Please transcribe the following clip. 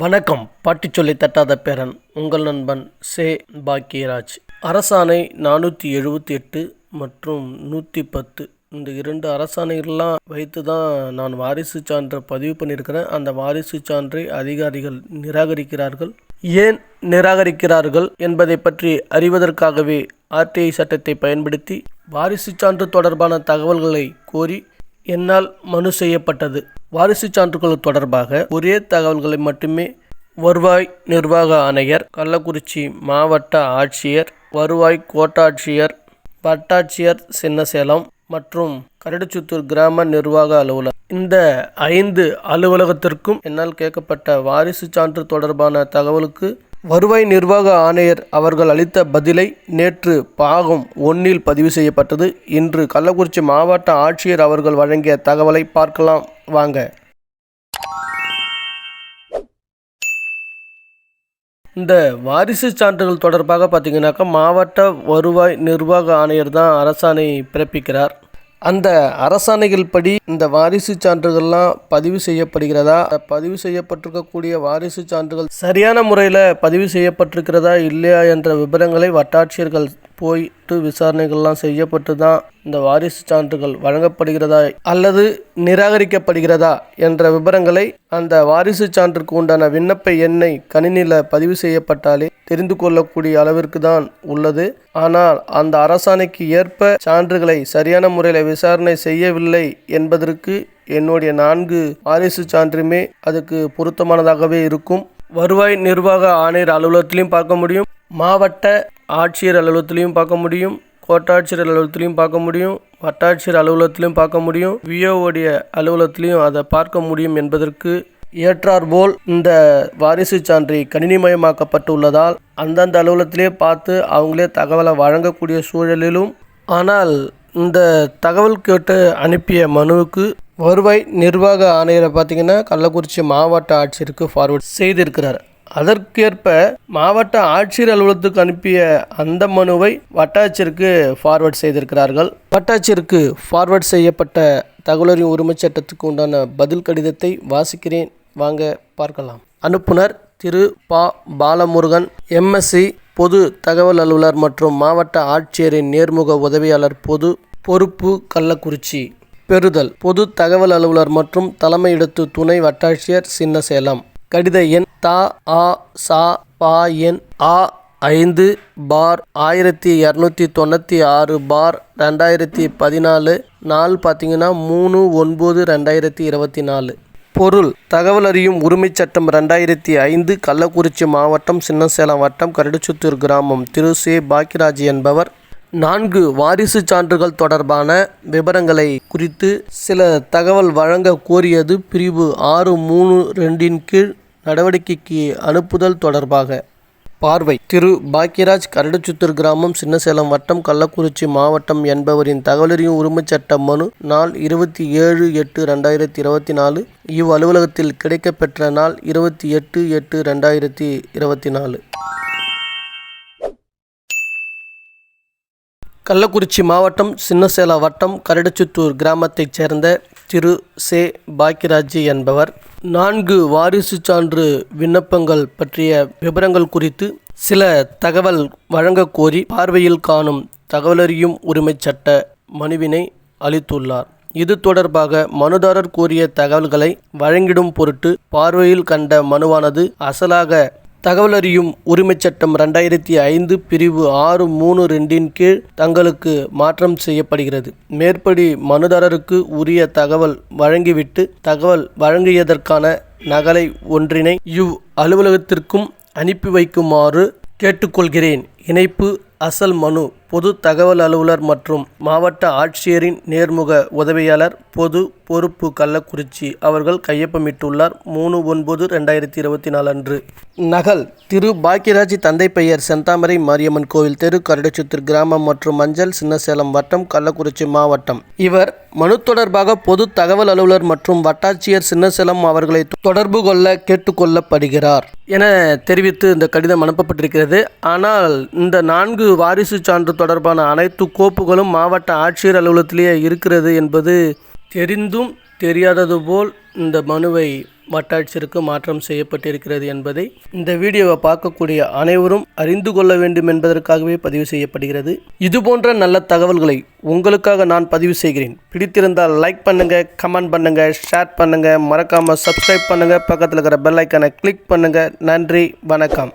வணக்கம். பாட்டி சொல்லி தட்டாத பேரன் உங்கள் நண்பன் சே. பாக்கியராஜ். அரசாணை நானூற்றி எழுபத்தி எட்டு மற்றும் நூற்றி பத்து. இந்த இரண்டு அரசாணைகள்லாம் வைத்து தான் நான் வாரிசு சான்றை பதிவு பண்ணியிருக்கிறேன். அந்த வாரிசு சான்றை அதிகாரிகள் நிராகரிக்கிறார்கள். ஏன் நிராகரிக்கிறார்கள் என்பதை பற்றி அறிவதற்காகவே ஆர்டிஐ சட்டத்தை பயன்படுத்தி வாரிசு சான்று தொடர்பான தகவல்களை கோரி என்னால் மனு செய்யப்பட்டது. வாரிசு சான்றுகள் தொடர்பாக ஒரே தகவல்களை மட்டுமே வருவாய் நிர்வாக ஆணையர் கள்ளக்குறிச்சி மாவட்ட ஆட்சியர் வருவாய் கோட்டாட்சியர் வட்டாட்சியர் சின்னசேலம் மற்றும் கரடுச்சுத்தூர் கிராம நிர்வாக அலுவலர். இந்த ஐந்து அலுவலகத்திற்கும் என்னால் கேட்கப்பட்ட வாரிசு சான்று தொடர்பான தகவலுக்கு வருவாய் நிர்வாக ஆணையர் அவர்கள் அளித்த பதிலை நேற்று பாகம் ஒன்றில் பதிவு செய்யப்பட்டது. இன்று கள்ளக்குறிச்சி மாவட்ட ஆட்சியர் அவர்கள் வழங்கிய தகவலை பார்க்கலாம். வாங்க. இந்த வாரிசு சான்றுகள் தொடர்பாக பார்த்தீங்கன்னாக்கா மாவட்ட வருவாய் நிர்வாக ஆணையர் தான் அரசாணை பிறப்பிக்கிறார். அந்த அரசாணைகள் படி இந்த வாரிசு சான்றுகள்லாம் பதிவு செய்யப்படுகிறதா? பதிவு செய்யப்பட்டிருக்கக்கூடிய வாரிசு சான்றுகள் சரியான முறையில் பதிவு செய்யப்பட்டிருக்கிறதா இல்லையா என்ற விவரங்களை வட்டாட்சியர்கள் போயிட்டு விசாரணைகள்லாம் செய்யப்பட்டு தான் இந்த வாரிசு சான்றுகள் வழங்கப்படுகிறதா அல்லது நிராகரிக்கப்படுகிறதா என்ற விவரங்களை அந்த வாரிசு சான்றுக்கு உண்டான விண்ணப்ப எண்ணை கணினியில் பதிவு செய்யப்பட்டாலே தெரிந்து கொள்ளக்கூடிய அளவிற்கு தான் உள்ளது. ஆனால் அந்த அரசாணைக்கு ஏற்ப சான்றுகளை சரியான முறையில் விசாரணை செய்யவில்லை என்பதற்கு என்னுடைய நான்கு வாரிசு சான்றுமே அதுக்கு பொருத்தமானதாகவே இருக்கும். வருவாய் நிர்வாக ஆணையர் அலுவலகத்திலையும் பார்க்க முடியும். மாவட்ட ஆட்சியர் அலுவலகத்திலையும் பார்க்க முடியும் கோட்டாட்சியர் அலுவலகத்திலையும் பார்க்க முடியும் வட்டாட்சியர் அலுவலகத்திலையும் பார்க்க முடியும். விஓவுடைய அலுவலகத்திலையும் அதை பார்க்க முடியும் என்பதற்கு ஏற்றாற்போல் இந்த வாரிசு சான்று கணினிமயமாக்கப்பட்டுள்ளதால் அந்தந்த அலுவலகத்திலே பார்த்து அவங்களே தகவலை வழங்கக்கூடிய சூழலிலும் ஆனால் இந்த தகவல் கேட்டு அனுப்பிய மனுவுக்கு வருவாய் நிர்வாக ஆணையரை பார்த்திங்கன்னா கள்ளக்குறிச்சி மாவட்ட ஆட்சியருக்கு ஃபார்வர்ட் செய்திருக்கிறார். அதற்கேற்ப மாவட்ட ஆட்சியர் அலுவலகத்துக்கு அனுப்பிய அந்த மனுவை வட்டாட்சியருக்கு ஃபார்வர்ட் செய்திருக்கிறார்கள். வட்டாட்சியருக்கு ஃபார்வர்ட் செய்யப்பட்ட தகவலறியும் உரிமைச் சட்டத்துக்கு உண்டான பதில் கடிதத்தை வாசிக்கிறேன். வாங்க பார்க்கலாம். அனுப்புனர் திரு. பா. பாலமுருகன் எம்எஸ்சி பொது தகவல் அலுவலர் மற்றும் மாவட்ட ஆட்சியரின் நேர்முக உதவியாளர் பொது பொறுப்பு கள்ளக்குறிச்சி. பெறுதல். பொது தகவல் அலுவலர் மற்றும் தலைமையிடத்து துணை வட்டாட்சியர் சின்னசேலம். கடித எண் தா ஆ சா பா எண் ஆ ஐந்து பார் ஆயிரத்தி இரநூத்தி தொண்ணூற்றி ஆறு பார் ரெண்டாயிரத்தி பதினாலு. நாள் பார்த்தீங்கன்னா மூணு ஒன்பது ரெண்டாயிரத்தி இருபத்தி நாலு. பொருள் தகவல் அறியும் உரிமைச் சட்டம் ரெண்டாயிரத்தி ஐந்து கள்ளக்குறிச்சி மாவட்டம் சின்னசேலம் வட்டம் கரடுச்சுத்தூர் கிராமம். திரு. சே. பாக்கியராஜ் என்பவர் நான்கு வாரிசு சான்றுகள் தொடர்பான விவரங்களை குறித்து சில தகவல் வழங்க கோரியது பிரிவு ஆறு மூணு ரெண்டின் கீழ் நடவடிக்கைக்கு அனுப்புதல் தொடர்பாக. பார்வை. திரு. பாக்கியராஜ் கரடுச்சுத்தூர் கிராமம் சின்னசேலம் வட்டம் கள்ளக்குறிச்சி மாவட்டம் என்பவரின் தகவலறியும் உரிமைச் சட்ட மனு நாள் இருபத்தி ஏழு எட்டு ரெண்டாயிரத்தி இருபத்தி நாலு இவ் அலுவலகத்தில் கிடைக்கப்பெற்ற நாள் இருபத்தி எட்டு எட்டு ரெண்டாயிரத்தி இருபத்தி நாலு. கள்ளக்குறிச்சி மாவட்டம் சின்னசேல வட்டம் கரடுச்சுத்தூர் கிராமத்தைச் சேர்ந்த திரு. சே. பாக்கியராஜ் என்பவர். நான்கு வாரிசு சான்று விண்ணப்பங்கள் பற்றிய விவரங்கள் குறித்து சில தகவல் வழங்கக் கோரி பார்வையில் காணும் தகவலறியும் உரிமைச் சட்ட மனுவினை அளித்துள்ளார். இது தொடர்பாக மனுதாரர் கூறிய தகவல்களை வழங்கிடும் பொருட்டு பார்வையில் கண்ட மனுவானது அசலாக தகவலறியும் உரிமைச் சட்டம் ரெண்டாயிரத்தி ஐந்து பிரிவு ஆறு மூணு ரெண்டின் கீழ் தங்களுக்கு மாற்றம் செய்யப்படுகிறது. மேற்படி மனுதாரருக்கு உரிய தகவல் வழங்கிவிட்டு தகவல் வழங்கியதற்கான நகலை ஒன்றினை இவ் அலுவலகத்திற்கும் அனுப்பி வைக்குமாறு கேட்டுக்கொள்கிறேன். இணைப்பு அசல் மனு பொது தகவல் அலுவலர் மற்றும் மாவட்ட ஆட்சியரின் நேர்முக உதவியாளர் பொது பொறுப்பு கள்ளக்குறிச்சி அவர்கள் கையொப்பமிட்டுள்ளார். மூணு ஒன்பது ரெண்டாயிரத்தி இருபத்தி நாலு அன்று. நகல் திரு. பாக்கியராஜ் தந்தை பெயர் செந்தாமரை மாரியம்மன் கோவில் தெரு கரடுச்சுத்தூர் கிராமம் மற்றும் மஞ்சள் சின்னசேலம் வட்டம் கள்ளக்குறிச்சி மாவட்டம். இவர் மனு தொடர்பாக பொது தகவல் அலுவலர் மற்றும் வட்டாட்சியர் சின்னசேலம் அவர்களை தொடர்பு கொள்ள கேட்டுக்கொள்ளப்படுகிறார் என தெரிவித்து இந்த கடிதம் அனுப்பப்பட்டிருக்கிறது. ஆனால் இந்த நான்கு வாரிசு சான்று தொடர்பான அனைத்து கோப்புகளும் மாவட்ட ஆட்சியர் அலுவலகத்திலேயே இருக்கிறது என்பது தெரிந்தும் தெரியாதது போல் இந்த மனுவை வட்டாட்சியருக்கு மாற்றம் செய்யப்பட்டிருக்கிறது என்பதை இந்த வீடியோவை பார்க்கக்கூடிய அனைவரும் அறிந்து கொள்ள வேண்டும் என்பதற்காகவே பதிவு செய்யப்படுகிறது. இது போன்ற நல்ல தகவல்களை உங்களுக்காக நான் பதிவு செய்கிறேன். பிடித்திருந்தால் லைக் பண்ணுங்கள் கமெண்ட் பண்ணுங்கள் ஷேர் பண்ணுங்கள் மறக்காமல் சப்ஸ்கிரைப் பண்ணுங்கள் பக்கத்தில் இருக்கிற பெல் ஐக்கானை கிளிக் பண்ணுங்கள் நன்றி வணக்கம்.